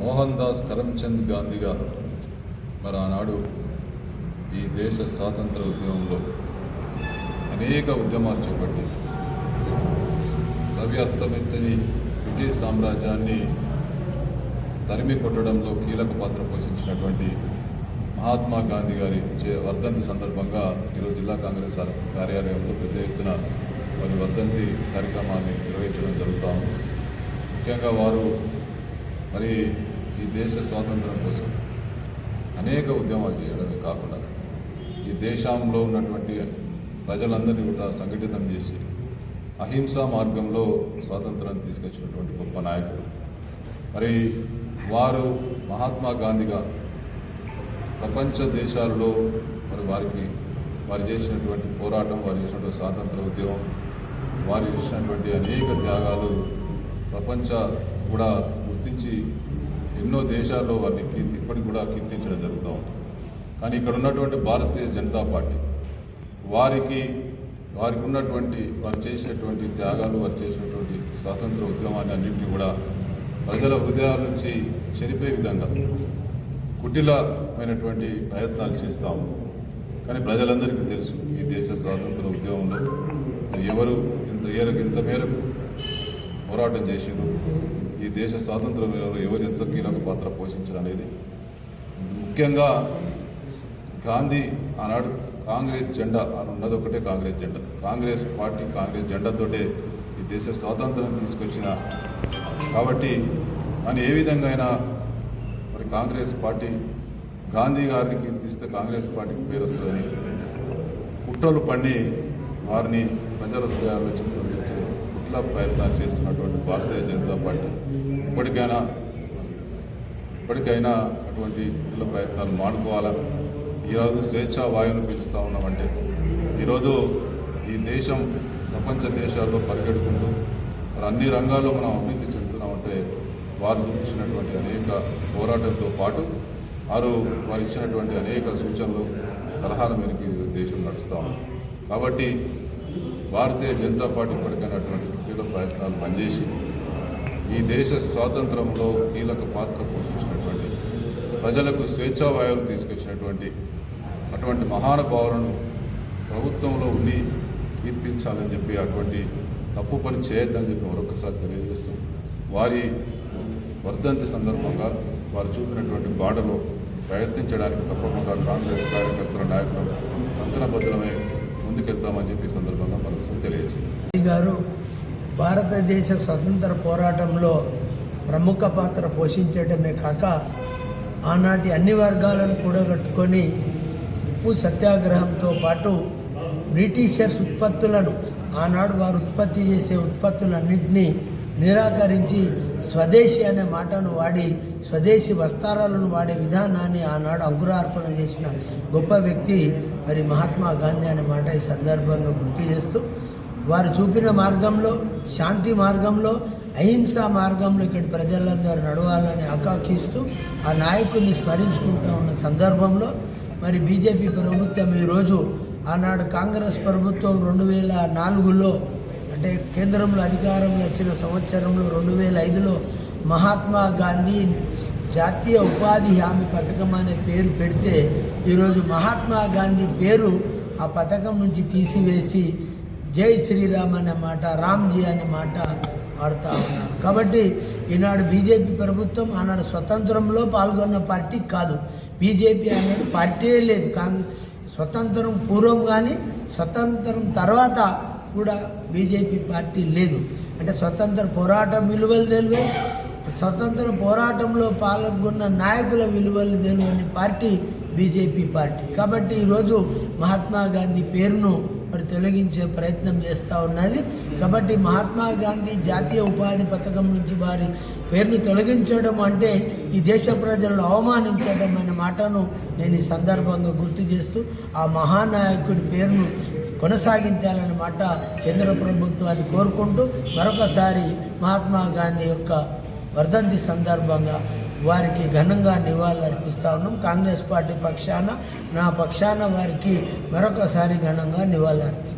మోహన్ దాస్ కరమ్చంద్ గారు మరి ఆనాడు ఈ దేశ స్వాతంత్ర ఉద్యమంలో అనేక ఉద్యమాలు చేపట్టి రవి అస్తమించని బ్రిటిష్ సామ్రాజ్యాన్ని తరిమి కొట్టడంలో కీలక పాత్ర పోషించినటువంటి మహాత్మా గాంధీ గారి చే వర్ధంతి సందర్భంగా ఈరోజు జిల్లా కాంగ్రెస్ కార్యాలయంలో పెద్ద ఎత్తున వారి వర్ధంతి కార్యక్రమాన్ని నిర్వహించడం జరుగుతూ ముఖ్యంగా వారు మరి ఈ దేశ స్వాతంత్రం కోసం అనేక ఉద్యమాలు చేయడమే కాకుండా ఈ దేశంలో ఉన్నటువంటి ప్రజలందరినీ కూడా సంఘటితం చేసి అహింసా మార్గంలో స్వాతంత్రాన్ని తీసుకొచ్చినటువంటి గొప్ప నాయకుడు. మరి వారు మహాత్మా గాంధీగా ప్రపంచ దేశాలలో మరి వారికి వారు చేసినటువంటి పోరాటం వారు చేసినటువంటి స్వాతంత్ర ఉద్యమం వారు చేసినటువంటి అనేక త్యాగాలు ప్రపంచ కూడా గుర్తించి ఎన్నో దేశాల్లో వారిని కీర్తి ఇప్పటికి కూడా కీర్తించడం జరుగుతూ ఉంది. కానీ ఇక్కడ ఉన్నటువంటి భారతీయ జనతా పార్టీ వారికి వారికి ఉన్నటువంటి వారు చేసినటువంటి త్యాగాలు వారు చేసినటువంటి స్వాతంత్ర ఉద్యమాన్ని అన్నింటినీ కూడా ప్రజల హృదయాల నుంచి చనిపోయే విధంగా కుటిలమైనటువంటి ప్రయత్నాలు చేస్తూ కానీ ప్రజలందరికీ తెలుసు ఈ దేశ స్వాతంత్ర ఉద్యమంలో ఎవరు ఇంత ఏరకు ఇంత మేరకు పోరాటం చేసిండ్రు? ఈ దేశ స్వాతంత్ర ఎవరు ఎంత కీలక పాత్ర పోషించడం అనేది. ముఖ్యంగా గాంధీ ఆనాడు కాంగ్రెస్ జెండా అని ఉన్నది ఒకటే కాంగ్రెస్ జెండా. కాంగ్రెస్ పార్టీ కాంగ్రెస్ జెండాతోటే ఈ దేశ స్వాతంత్రం తీసుకొచ్చిన. కాబట్టి అని ఏ విధంగా అయినా మరి కాంగ్రెస్ పార్టీ గాంధీ గారికి కీర్తిస్తే కాంగ్రెస్ పార్టీకి పేరు వస్తుందని. కుట్రలు పండి వారిని ప్రజల హృదయాల్లో పట్ల ప్రయత్నాలు చేస్తున్నటువంటి భారతీయ జనతా పార్టీ ఇప్పటికైనా ఇప్పటికైనా అటువంటి కుట్ల ప్రయత్నాలు మానుకోవాలా? ఈరోజు స్వేచ్ఛా వాయువును పిలుస్తూ ఉన్నామంటే ఈరోజు ఈ దేశం ప్రపంచ దేశాల్లో పరిగెడుకుంటూ మరి అన్ని రంగాల్లో మనం అభివృద్ధి చెందుతున్నామంటే వారు చూపించినటువంటి అనేక పోరాటంతో పాటు వారు వారు ఇచ్చినటువంటి అనేక సూచనలు సలహాల మేరకు దేశం నడుస్తూ ఉంది. కాబట్టి భారతీయ జనతా పార్టీ ఇప్పటికైనటువంటి కీలక ప్రయత్నాలు పనిచేసి ఈ దేశ స్వాతంత్రంలో కీలక పాత్ర పోషించినటువంటి ప్రజలకు స్వేచ్ఛావాయువులు తీసుకొచ్చినటువంటి అటువంటి మహానుభావులను ప్రభుత్వంలో ఉండి కీర్తించాలని చెప్పి అటువంటి తప్పు పని చేయొద్దని చెప్పి మరొకసారి తెలియజేస్తూ వారి వర్ధంతి సందర్భంగా వారు చూపినటువంటి బాటలో ప్రయత్నించడానికి తప్పకుండా కాంగ్రెస్ కార్యకర్తల నాయకులు కంకణబద్ధులమై ముందుకెళ్తామని చెప్పి సందర్భంగా మరొకసారి తెలియజేస్తుంది గారు భారతదేశ స్వతంత్ర పోరాటంలో ప్రముఖ పాత్ర పోషించడమే కాక ఆనాటి అన్ని వర్గాలను కూడగట్టుకొని ఉప్పు సత్యాగ్రహంతో పాటు బ్రిటిషర్స్ ఉత్పత్తులను ఆనాడు వారు ఉత్పత్తి చేసే ఉత్పత్తులన్నింటినీ నిరాకరించి స్వదేశీ అనే మాటను వాడి స్వదేశీ వస్త్రాలను వాడే విధానాన్ని ఆనాడు అంకురార్పణ చేసిన గొప్ప వ్యక్తి మరి మహాత్మా గాంధీ అనే మాట ఈ సందర్భంగా గుర్తు చేస్తూ వారు చూపిన మార్గంలో శాంతి మార్గంలో అహింసా మార్గంలో ఇక్కడి ప్రజలందరూ నడవాలని ఆకాంక్షిస్తూ ఆ నాయకుడిని స్మరించుకుంటూ ఉన్న సందర్భంలో మరి బీజేపీ ప్రభుత్వం ఈరోజు ఆనాడు కాంగ్రెస్ ప్రభుత్వం రెండు వేల నాలుగులో అంటే కేంద్రంలో అధికారంలో వచ్చిన సంవత్సరంలో రెండు వేల ఐదులో మహాత్మా గాంధీ జాతీయ ఉపాధి హామీ పథకం అనే పేరు పెడితే ఈరోజు మహాత్మా గాంధీ పేరు ఆ పథకం నుంచి తీసివేసి జై శ్రీరామ్ అనే మాట రామ్జీ అనే మాట ఆడుతూ ఉన్నారు. కాబట్టి ఈనాడు బీజేపీ ప్రభుత్వం ఆనాడు స్వతంత్రంలో పాల్గొన్న పార్టీ కాదు. బీజేపీ అనేది పార్టీయే లేదు. కాంగ్రెస్ స్వతంత్రం పూర్వం కానీ స్వతంత్రం తర్వాత కూడా బీజేపీ పార్టీ లేదు. అంటే స్వతంత్ర పోరాటం విలువలు తెలివే. స్వతంత్ర పోరాటంలో పాల్గొన్న నాయకుల విలువలు తెలియని పార్టీ బీజేపీ పార్టీ. కాబట్టి ఈరోజు మహాత్మా గాంధీ పేరును మరి తొలగించే ప్రయత్నం చేస్తూ ఉన్నది. కాబట్టి మహాత్మా గాంధీ జాతీయ ఉపాధి పథకం నుంచి వారి పేరును తొలగించడం అంటే ఈ దేశ ప్రజలను అవమానించడం అనే మాటను నేను ఈ సందర్భంగా గుర్తు చేస్తూ ఆ మహానాయకుడి పేరును కొనసాగించాలన్నమాట కేంద్ర ప్రభుత్వాన్ని కోరుకుంటూ మరొకసారి మహాత్మా గాంధీ యొక్క వర్ధంతి సందర్భంగా వారికి ఘనంగా నివాళులు అర్పిస్తా ఉన్నాం. కాంగ్రెస్ పార్టీ పక్షాన నా పక్షాన వారికి మరొకసారి ఘనంగా నివాళులు అర్పిస్తాం